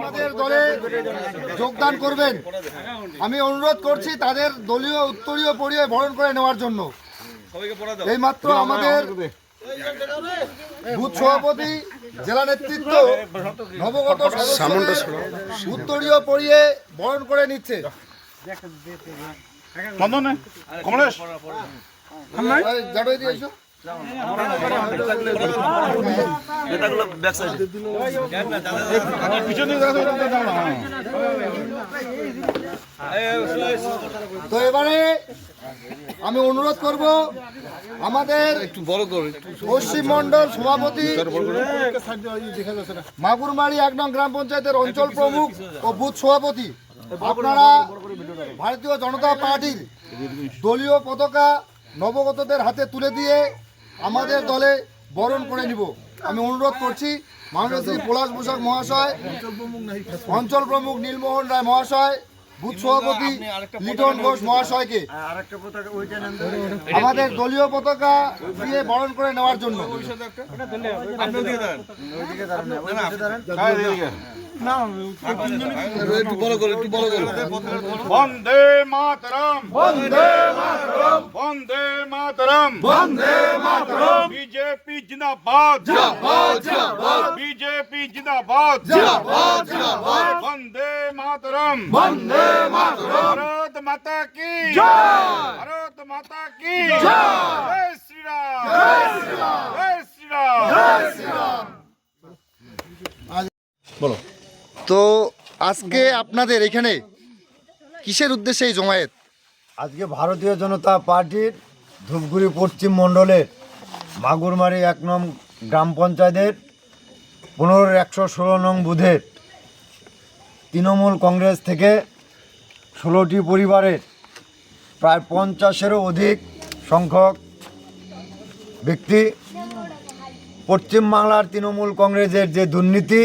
আমাদের দলে যোগদান করবেন। আমি অনুরোধ করছি তাদের দলীয় উত্তরীয় পরিয়ে বরণ করে নেওয়ার জন্য। এই মাত্র আমাদের বুথ সভাপতি জেলা নেতৃত্ব নবগত উত্তরীয় পরিয়ে বরণ করে নিচ্ছে। কমলেশ। এই, জাডুই দিয়ে এসো। পিছনে দেখা তো এবারে আমি অনুরোধ করব আমাদের একটু বড় করে পশ্চিম সভাপতি মাগুরমারি এক নং গ্রাম পঞ্চায়েতের অঞ্চল প্রমুখ ও বুথ সভাপতি। আপনারা ভারতীয় জনতা পার্টির দলীয় পতাকা নবগতদের হাতে তুলে দিয়ে আমাদের দলে বরণ করে নিব। আমি অনুরোধ করছি মাননীয় শ্রী পলাশ বসাক মহাশয় অঞ্চল প্রমুখ নীলমোহন রায় মহাশয় বুথ সভাপতি লিটন ঘোষ মহাশয়কে। আমাদের দলীয় পতাকা দিয়ে বরণ করে নেওয়ার জন্য। বন্দে মাতরম। বন্দে মাতরম। বন্দে মাতরম। বন্দে মাতরম। বিজেপি জিন্দাবাদ। জিন্দাবাদ জিন্দাবাদ। বিজেপি জিন্দাবাদ। জিন্দাবাদ জিন্দাবাদ। বন্দে মাতরম। বন্দে মাতরম। ভারত মাতা কি? জয়। ভারত মাতা কি? জয়। জয় শ্রী রাম জয় শ্রী রাম জয় শ্রী রাম জয় শ্রী রাম বলো। তো আজকে আপনাদের এখানে কিসের উদ্দেশ্যে এই জমায়েত? আজকে ভারতীয় জনতা পার্টির ধূপগুড়ি পশ্চিম মণ্ডলের মাগুরমারি এক নং গ্রাম পঞ্চায়েতের পনেরো একশো ষোলো নং বুধের তৃণমূল কংগ্রেস থেকে ষোলোটি পরিবারের প্রায় পঞ্চাশেরও অধিক সংখ্যক ব্যক্তি পশ্চিমবাংলার তৃণমূল কংগ্রেসের যে দুর্নীতি,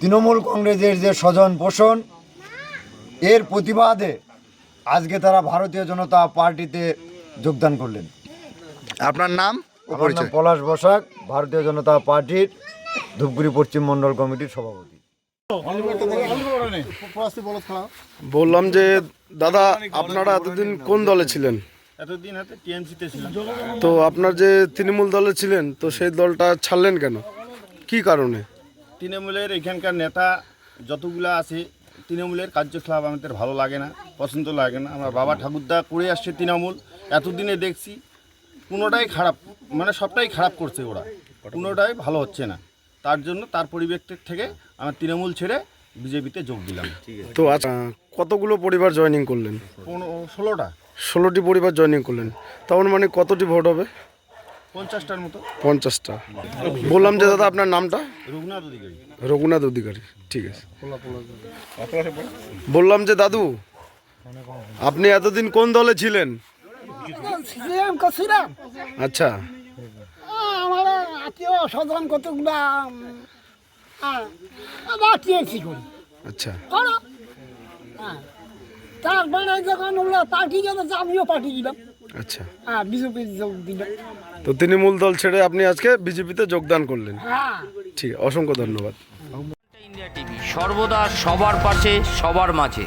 তৃণমূল কংগ্রেসের যে স্বজন পোষণ, এর প্রতিবাদে আজকে তারা ভারতীয় জনতা পার্টিতে যোগদান করলেন। আপনার নাম ও আমার নাম পলাশ বসাক ভারতীয় জনতা পার্টির ধূপগুড়ি পশ্চিম মণ্ডল কমিটির সভাপতি। বললাম যে দাদা আপনারা এতদিন কোন দলে ছিলেন? এতদিন হাতে টিএমসিতে ছিলাম তো আপনার যে তৃণমূল দলে ছিলেন তো সেই দলটা ছাড়লেন কেন? কি কারণে? তৃণমূলের এখানকার নেতা যতগুলো আছে তৃণমূলের কার্যকলাপ আমাদের ভালো লাগে না পছন্দ লাগে না। আমার বাবা ঠাকুরদা করে আসছে তৃণমূল। এতদিনে দেখছি কোনোটাই খারাপ মানে সবটাই খারাপ করছে ওরা। কোনোটাই ভালো হচ্ছে না। তার জন্য তার পরিবেশের থেকে আমার তৃণমূল ছেড়ে বিজেপিতে যোগ দিলাম। তো আচ্ছা কতগুলো পরিবার জয়েনিং করলেন? পনেরো ষোলোটা। ষোলোটি পরিবার জয়েনিং করলেন। তখন মানে কতটি ভোট হবে? পঞ্চাশটার মতো। পঞ্চাশটা। বললাম যে দাদা আপনার নামটা? রঘুনাথ অধিকারী। রঘুনাথ অধিকারী ঠিক আছে। বললাম যে দাদু আপনি এতদিন কোন দলে ছিলেন? ছিলাম করছিলাম আচ্ছা। আমার আত্মীয় স্বজন কতগুলা আচ্ছা। যখন আমিও দিলাম আচ্ছা। হ্যাঁ যোগ দিলাম তো দল ছেড়ে আপনি আজকে বিজেপিতে যোগদান করলেন। হ্যাঁ ঠিক, অসংখ্য ধন্যবাদ। ইন্ডিয়া টিভি সর্বদা সবার পাশে, সবার মাঝে।